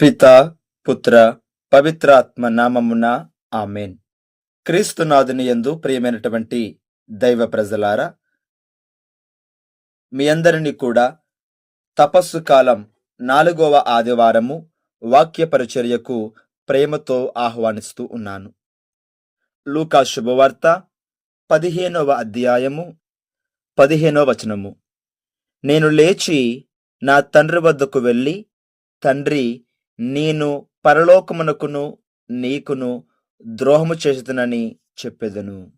పిత పుత్ర పవిత్రాత్మ నామమున ఆమెన్. క్రీస్తునాథుని యందు ప్రియమైనటువంటి దైవ ప్రజలారా మీ అందరినీ కూడా తపస్సు కాలం నాలుగవ ఆదివారము వాక్య పరిచర్యకు ప్రేమతో ఆహ్వానిస్తూ ఉన్నాను. లూకా శుభవార్త పదిహేనవ అధ్యాయము పదిహేనవ వచనము. నేను లేచి నా తండ్రి వద్దకు వెళ్ళి తండ్రి నేను పరలోకమునకును నీకును ద్రోహము చేసేదనని చెప్పెదను.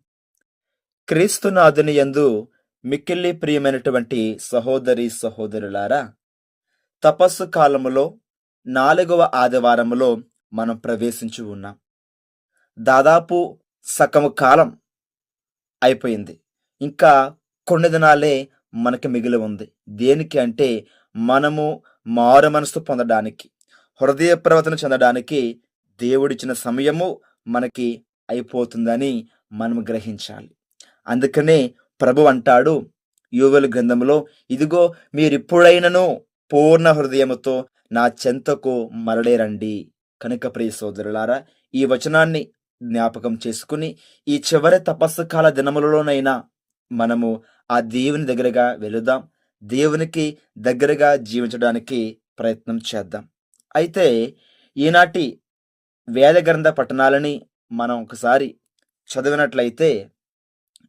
క్రీస్తునాథుని యందు మిక్కిల్లి ప్రియమైనటువంటి సహోదరి సహోదరులారా తపస్సు కాలములో నాలుగవ ఆదివారములో మనం ప్రవేశించి ఉన్నాం. దాదాపు సగము కాలం అయిపోయింది. ఇంకా కొన్ని దినాలే మనకి మిగిలి ఉంది. దేనికి అంటే మనము మారు మనసు పొందడానికి. హృదయ ప్రవర్తన చెందడానికి దేవుడిచ్చిన సమయము మనకి అయిపోతుందని మనం గ్రహించాలి. అందుకనే ప్రభు అంటాడు యువల గ్రంథంలో ఇదిగో మీరిప్పుడైనను పూర్ణ హృదయముతో నా చెంతకు మరలేరండి. కనుక ప్రియ సోదరులారా ఈ వచనాన్ని జ్ఞాపకం చేసుకుని ఈ చివరి తపస్సు కాల దినములలోనైనా మనము ఆ దేవుని దగ్గరగా వెళుదాం. దేవునికి దగ్గరగా జీవించడానికి ప్రయత్నం చేద్దాం. అయితే ఈనాటి వేద గ్రంథ పట్టణాలని మనం ఒకసారి చదివినట్లయితే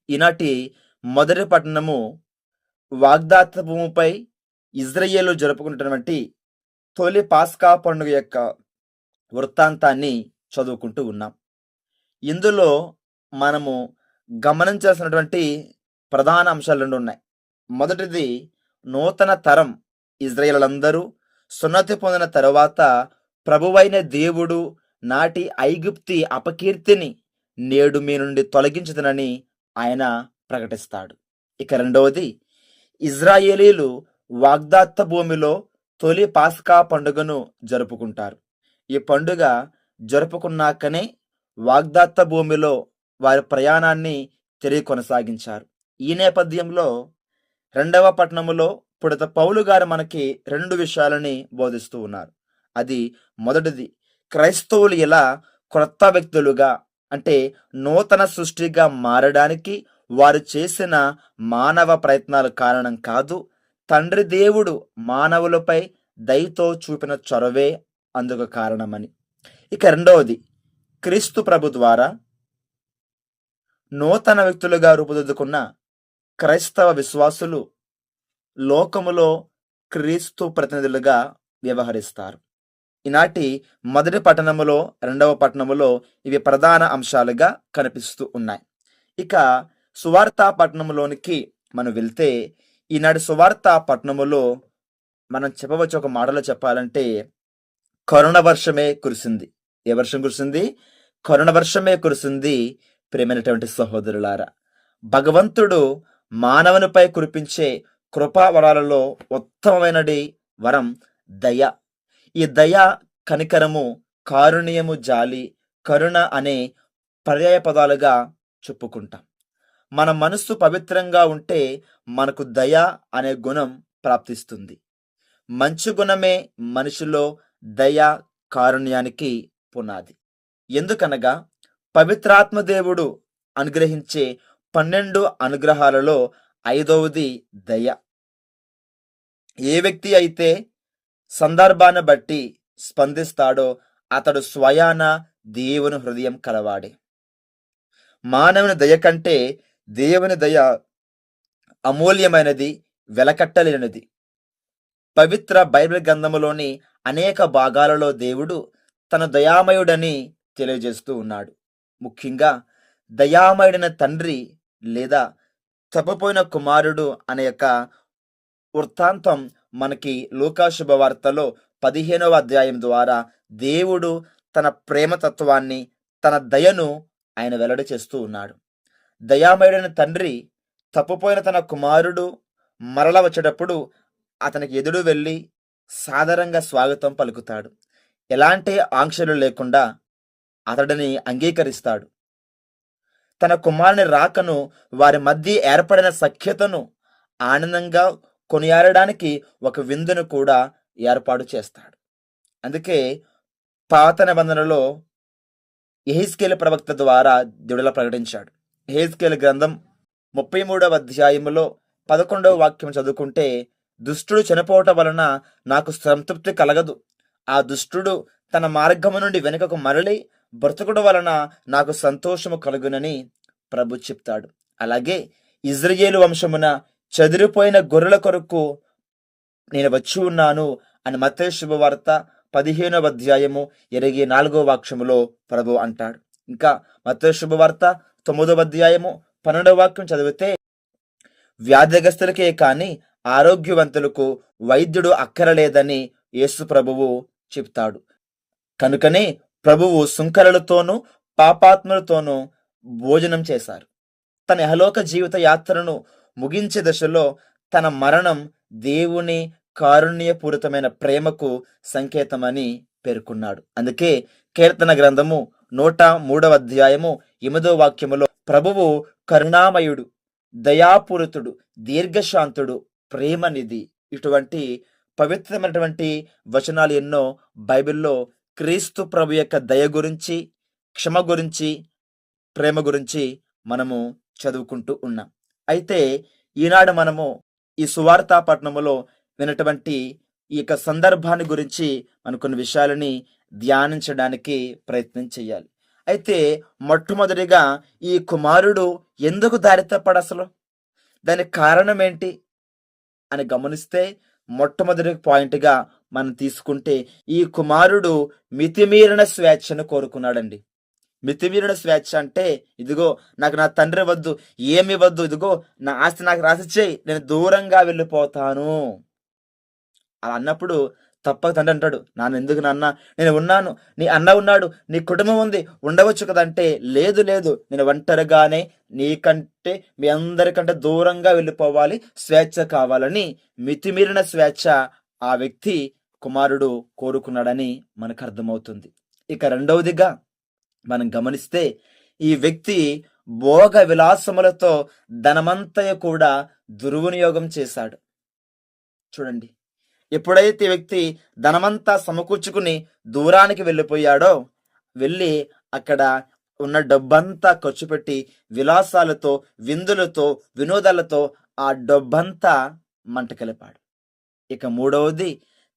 ఈనాటి మొదటి పట్టణము వాగ్దాత భూమిపై ఇజ్రాయేలు జరుపుకుంటున్నటువంటి తొలి పాస్కా పండుగ యొక్క వృత్తాంతాన్ని చదువుకుంటూ ఉన్నాం. ఇందులో మనము గమనించాల్సినటువంటి ప్రధాన అంశాలు రెండు ఉన్నాయి మొదటిది నూతన తరం ఇజ్రాయేలందరూ సున్నతి పొందిన తరువాత ప్రభువైన దేవుడు నాటి ఐగుప్తి అపకీర్తిని నేడు మీ నుండి తొలగించుదనని ఆయన ప్రకటిస్తాడు. ఇక రెండవది ఇజ్రాయేలీలు వాగ్దాత్త భూమిలో తొలి పాస్కా పండుగను జరుపుకుంటారు. ఈ పండుగ జరుపుకున్నాకనే వాగ్దాత్త భూమిలో వారి ప్రయాణాన్ని తిరిగి కొనసాగించారు. ఈ నేపథ్యంలో రెండవ పట్టణములో పుడత పౌలు గారు మనకి రెండు విషయాలని బోధిస్తూ ఉన్నారు. అది మొదటిది క్రైస్తవులు ఎలా క్రొత్త వ్యక్తులుగా అంటే నూతన సృష్టిగా మారడానికి వారు చేసిన మానవ ప్రయత్నాల కారణం కాదు తండ్రి దేవుడు మానవులపై దయతో చూపిన చొరవే అందుకు కారణమని. ఇక రెండవది క్రీస్తు ప్రభు ద్వారా నూతన వ్యక్తులుగా రూపుదిద్దుకున్న క్రైస్తవ విశ్వాసులు లోకములో క్రీస్తు ప్రతినిధులుగా వ్యవహరిస్తారు. ఈనాటి మొదటి పట్టణములో రెండవ పట్టణములో ఇవి ప్రధాన అంశాలుగా కనిపిస్తూ ఉన్నాయి. ఇక సువార్తా పట్టణంలోనికి మనం వెళ్తే ఈనాటి సువార్తా పట్టణములో మనం చెప్పవచ్చు ఒక మాటలో చెప్పాలంటే కరుణ వర్షమే కురిసింది. ఏ వర్షం కురిసింది? కరుణ వర్షమే కురిసింది ప్రేమైనటువంటి సహోదరులారా. భగవంతుడు మానవునిపై కురిపించే కృపా వరాలలో ఉత్తమమైనది వరం దయ. ఈ దయ కనికరము కారుణ్యము జాలి కరుణ అనే పర్యాయ పదాలుగా చెప్పుకుంటాం. మన మనస్సు పవిత్రంగా ఉంటే మనకు దయ అనే గుణం ప్రాప్తిస్తుంది. మంచి గుణమే మనిషిలో దయ కారుణ్యానికి పునాది. ఎందుకనగా పవిత్రాత్మ దేవుడు అనుగ్రహించే పన్నెండు అనుగ్రహాలలో ఐదవది దయ. ఏ వ్యక్తి అయితే సందర్భాన్ని బట్టి స్పందిస్తాడో అతడు స్వయాన దేవుని హృదయం కలవాడే. మానవుని దయ కంటే దేవుని దయ అమూల్యమైనది వెలకట్టలేనిది. పవిత్ర బైబిల్ గ్రంథములోని అనేక భాగాలలో దేవుడు తన దయామయుడని తెలియజేస్తూ ఉన్నాడు. ముఖ్యంగా దయామయుడైన తండ్రి లేదా తప్పపోయిన కుమారుడు అనే యొక్క వృత్తాంతం మనకి లూకా శుభవార్తలో పదిహేనవ అధ్యాయం ద్వారా దేవుడు తన ప్రేమతత్వాన్ని తన దయను ఆయన వెల్లడి చేస్తూ ఉన్నాడు. దయామయుడైన తండ్రి తప్పుపోయిన తన కుమారుడు మరల వచ్చేటప్పుడు అతనికి ఎదుడు వెళ్ళి సాదరంగా స్వాగతం పలుకుతాడు. ఎలాంటి ఆంక్షలు లేకుండా అతడిని అంగీకరిస్తాడు. తన కుమారుని రాకను వారి మధ్య ఏర్పడిన సఖ్యతను ఆనందంగా కొనియాడడానికి ఒక విందును కూడా ఏర్పాటు చేస్తాడు. అందుకే పాత నిబంధనలో ఎహిస్కేల్ ప్రవక్త ద్వారా దేవుడిలా ప్రకటించాడు. ఎహిస్కేల్ గ్రంథం ముప్పై మూడవ అధ్యాయములో పదకొండవ వాక్యం చదువుకుంటే దుష్టుడు చనిపోవటం వలన నాకు సంతృప్తి కలగదు. ఆ దుష్టుడు తన మార్గము నుండి వెనుకకు మరలి బ్రతకడం వలన నాకు సంతోషము కలుగునని ప్రభు చెప్తాడు. అలాగే ఇజ్రయేలు వంశమున చదిరిపోయిన గొర్రెల కొరకు నేను వచ్చి ఉన్నాను అని మతే శుభవార్త పదిహేనవ అధ్యాయము ఇరవై నాలుగో వాక్యములో ప్రభు అంటాడు. ఇంకా మతే శుభవార్త తొమ్మిదవ అధ్యాయము పన్నెండవ వాక్యం చదివితే వ్యాధిగ్రస్తులకే కాని ఆరోగ్యవంతులకు వైద్యుడు అక్కరలేదని యేసు ప్రభువు చెప్తాడు. కనుకనే ప్రభువు సుంకరులతోనూ పాపాత్ములతోనూ భోజనం చేశారు. తన ఇహలోక జీవిత యాత్రను ముగించే దశలో తన మరణం దేవుని కారుణ్యపూరితమైన ప్రేమకు సంకేతమని పేర్కొన్నాడు. అందుకే కీర్తన గ్రంథము నూట మూడవ అధ్యాయము ఎనిమిదో వాక్యములో ప్రభువు కరుణామయుడు దయాపూరితుడు దీర్ఘశాంతుడు ప్రేమనిధి ఇటువంటి పవిత్రమైనటువంటి వచనాలు ఎన్నో బైబిల్లో క్రీస్తు ప్రభు యొక్క దయ గురించి క్షమ గురించి ప్రేమ గురించి మనము చదువుకుంటూ ఉన్నాం. అయితే ఈనాడు మనము ఈ సువార్తా పట్టణములో వినటువంటి ఈ యొక్క సందర్భాన్ని గురించి మన కొన్ని విషయాలని ధ్యానించడానికి ప్రయత్నం చేయాలి. అయితే మొట్టమొదటిగా ఈ కుమారుడు ఎందుకు దారితప్పడు అసలు? దానికి కారణం ఏంటి? అని గమనిస్తే మొట్టమొదటి పాయింట్గా మనం తీసుకుంటే ఈ కుమారుడు మితిమీరిన స్వేచ్ఛను కోరుకున్నాడండి. మితిమీరిన స్వేచ్ఛ అంటే ఇదిగో నాకు నా తండ్రి వద్దు ఏమి వద్దు ఇదిగో నా ఆస్తి నాకు రాసిచ్చేయి నేను దూరంగా వెళ్ళిపోతాను. అలా అన్నప్పుడు తప్పక తండ్రి అంటాడు నాన్న ఎందుకు నాన్న? నేను ఉన్నాను నీ అన్న ఉన్నాడు నీ కుటుంబం ఉంది ఉండవచ్చు కదంటే లేదు లేదు నేను ఒంటరిగానే నీకంటే మీ అందరికంటే దూరంగా వెళ్ళిపోవాలి స్వేచ్ఛ కావాలని. మితిమీరిన స్వేచ్ఛ ఆ వ్యక్తి కుమారుడు కోరుకున్నాడని మనకు అర్థమవుతుంది ఇక రెండవదిగా మనం గమనిస్తే ఈ వ్యక్తి భోగ విలాసములతో ధనమంతయ కూడా దుర్వినియోగం చేశాడు. చూడండి. ఎప్పుడైతే వ్యక్తి ధనమంతా సమకూర్చుకుని దూరానికి వెళ్ళిపోయాడో వెళ్ళి అక్కడ ఉన్న డబ్బంతా ఖర్చు పెట్టి విలాసాలతో విందులతో వినోదాలతో ఆ డబ్బంతా మంట కలిపాడు ఇక మూడవది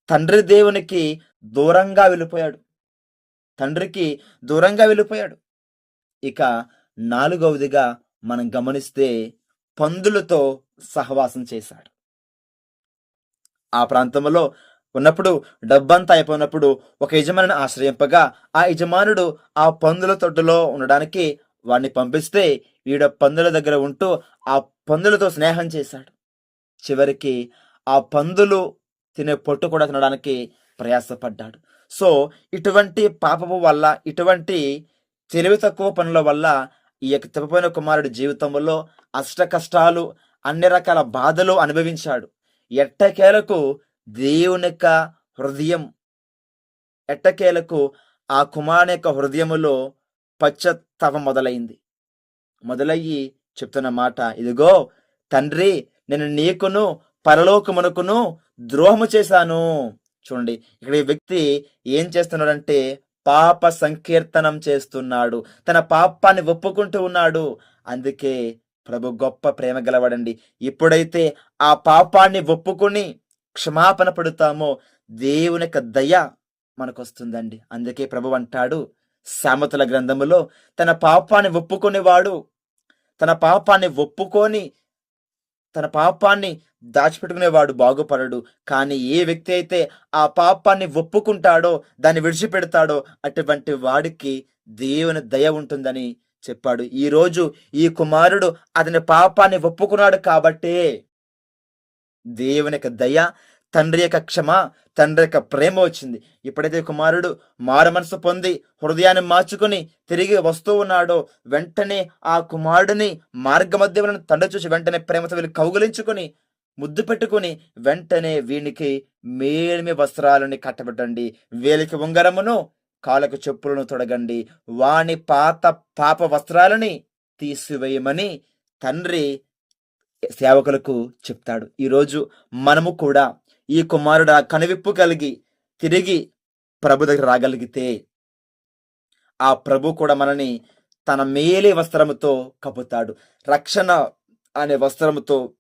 తండ్రి దేవునికి దూరంగా వెళ్ళిపోయాడు. తండ్రికి దూరంగా వెళ్ళిపోయాడు. ఇక నాలుగవదిగా మనం గమనిస్తే పందులతో సహవాసం చేశాడు. ఆ ప్రాంతంలో ఉన్నప్పుడు డబ్బంతా అయిపోయినప్పుడు ఒక యజమానిని ఆశ్రయింపగా ఆ యజమానుడు ఆ పందుల తొట్టులో ఉండడానికి వాడిని పంపిస్తే వీడ పందుల దగ్గర ఉంటూ ఆ పందులతో స్నేహం చేశాడు. చివరికి ఆ పందులు తినే పొట్టు కూడా తినడానికి ప్రయాసపడ్డాడు. సో ఇటువంటి పాపము వల్ల ఇటువంటి తెలివి తక్కువ పనుల వల్ల ఈ యొక్క తప్పిపోయిన కుమారుడి జీవితంలో అష్ట కష్టాలు అన్ని రకాల బాధలు అనుభవించాడు. ఎట్టకేలకు దేవుని యొక్క హృదయం ఎట్టకేలకు ఆ కుమారుని యొక్క హృదయములో పశ్చత్తాపం మొదలైంది. మొదలయ్యి చెప్తున్న మాట ఇదిగో తండ్రి నేను నీకును పరలోకమునకును ద్రోహము చేశాను. చూడండి ఇక్కడ ఈ వ్యక్తి ఏం చేస్తున్నాడంటే పాప సంకీర్తనం చేస్తున్నాడు. తన పాపాన్ని ఒప్పుకుంటూ ఉన్నాడు. అందుకే ప్రభు గొప్ప ప్రేమ గలవాడండి. ఎప్పుడైతే ఆ పాపాన్ని ఒప్పుకుని క్షమాపణ పడుతామో దేవుని యొక్క దయ మనకు వస్తుందండి అందుకే ప్రభు అంటాడు సామతుల గ్రంథములో తన పాపాన్ని ఒప్పుకునేవాడు. తన పాపాన్ని ఒప్పుకొని తన పాపాన్ని దాచిపెట్టుకునేవాడు బాగుపడడు. కానీ ఏ వ్యక్తి అయితే ఆ పాపాన్ని ఒప్పుకుంటాడో దాన్ని విడిచిపెడతాడో అటువంటి వాడికి దేవుని దయ ఉంటుందని చెప్పాడు. ఈరోజు ఈ కుమారుడు అతని పాపాన్ని ఒప్పుకున్నాడు కాబట్టే దేవుని యొక్క దయ తండ్రి యొక్క క్షమ తండ్రి యొక్క ప్రేమ వచ్చింది. ఎప్పుడైతే కుమారుడు మారు మనసు పొంది హృదయాన్ని మార్చుకుని తిరిగి వస్తూ ఉన్నాడో వెంటనే ఆ కుమారుడిని మార్గమధ్యములను తండ్రి చూసి వెంటనే ప్రేమతో వీళ్ళు కౌగులించుకుని ముద్దు పెట్టుకుని వెంటనే వీనికి మేలిమి వస్త్రాలని కట్టబెట్టండి. వేలికి ఉంగరమును కాళ్ళకు చెప్పులను తొడగండి. వాని పాత పాప వస్త్రాలని తీసివేయమని తండ్రి సేవకులకు చెప్తాడు. ఈరోజు మనము కూడా ఈ కుమారుడు ఆ కనువిప్పు కలిగి తిరిగి ప్రభు దగ్గర రాగలిగితే ఆ ప్రభు కూడా మనని తన మేలే వస్త్రముతో కప్పుతాడు. రక్షణ అనే వస్త్రముతో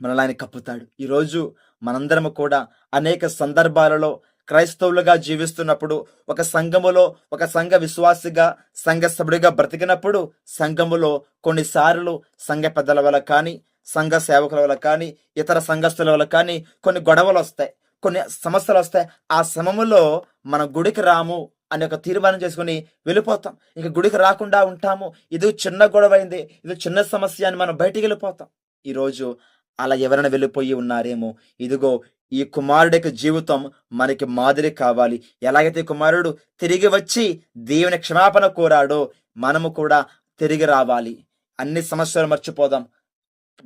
మనల్ని ఆయన కప్పుతాడు. ఈరోజు మనందరము కూడా అనేక సందర్భాలలో క్రైస్తవులుగా జీవిస్తున్నప్పుడు ఒక సంఘములో ఒక సంఘ విశ్వాసిగా సంఘ సభ్యుడిగా బ్రతికినప్పుడు సంఘములో కొన్నిసార్లు సంఘ పెద్దల వల్ల కానీ సంఘ సేవకుల వల్ల కానీ ఇతర సంఘస్థుల వల్ల కానీ కొన్ని గొడవలు వస్తాయి కొన్ని సమస్యలు వస్తాయి. ఆ సమములో మన గుడికి రాము అనే ఒక తీర్మానం చేసుకుని వెళ్ళిపోతాం. ఇక గుడికి రాకుండా ఉంటాము. ఇది చిన్న గొడవ అయింది ఇది చిన్న సమస్య అని మనం బయటికి వెళ్ళిపోతాం. ఈరోజు అలా ఎవరైనా వెళ్ళిపోయి ఉన్నారేమో ఇదిగో ఈ కుమారుడికి జీవితం మనకి మాదిరి కావాలి. ఎలాగైతే ఈ కుమారుడు తిరిగి వచ్చి దేవుని క్షమాపణ కోరాడో మనము కూడా తిరిగి రావాలి. అన్ని సమస్యలు మర్చిపోదాం.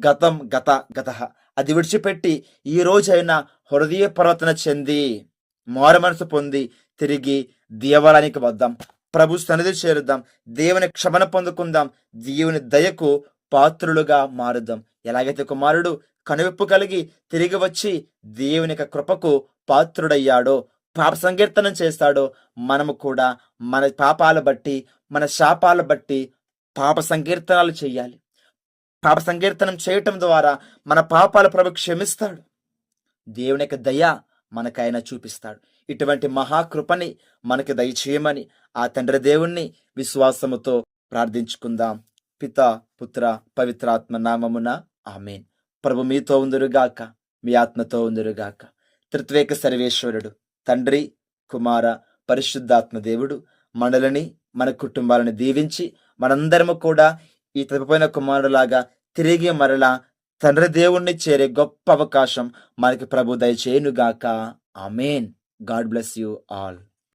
గతం గత గత. అది విడిచిపెట్టి ఈ రోజైనా హృదయ ప్రవర్తన చెంది మారు మనసు పొంది తిరిగి దేవాలయానికి వద్దాం. ప్రభు సన్నిధి చేరుద్దాం. దేవుని క్షమణ పొందుకుందాం. దేవుని దయకు పాత్రులుగా మారుదాం. ఎలాగైతే కుమారుడు కనువిప్పు కలిగి తిరిగి వచ్చి దేవుని యొక్క కృపకు పాత్రుడయ్యాడో పాప సంకీర్తనం చేస్తాడో మనము కూడా మన పాపాలు బట్టి మన శాపాల బట్టి పాప సంకీర్తనాలు చేయాలి. పాప సంకీర్తనం చేయటం ద్వారా మన పాపాల ప్రభు క్షమిస్తాడు. దేవుని యొక్క దయ మనకైనా చూపిస్తాడు. ఇటువంటి మహాకృపని మనకి దయచేయమని ఆ తండ్రి దేవుణ్ణి విశ్వాసముతో ప్రార్థించుకుందాం. పిత పుత్ర పవిత్రాత్మ నామమున ఆమెన్. ప్రభు మీతో ఉందరుగాక మీ ఆత్మతో ఉందరుగాక. త్రిత్వేక సర్వేశ్వరుడు తండ్రి కుమార పరిశుద్ధాత్మ దేవుడు మనలని మన కుటుంబాలను దీవించి మనందరము కూడా ఈ తప్పిపోయిన కుమారులాగా తిరిగి మరలా తండ్రి దేవుణ్ణి చేరే గొప్ప అవకాశం మనకి ప్రభు దయచేయునుగాక. Amen. God bless you all.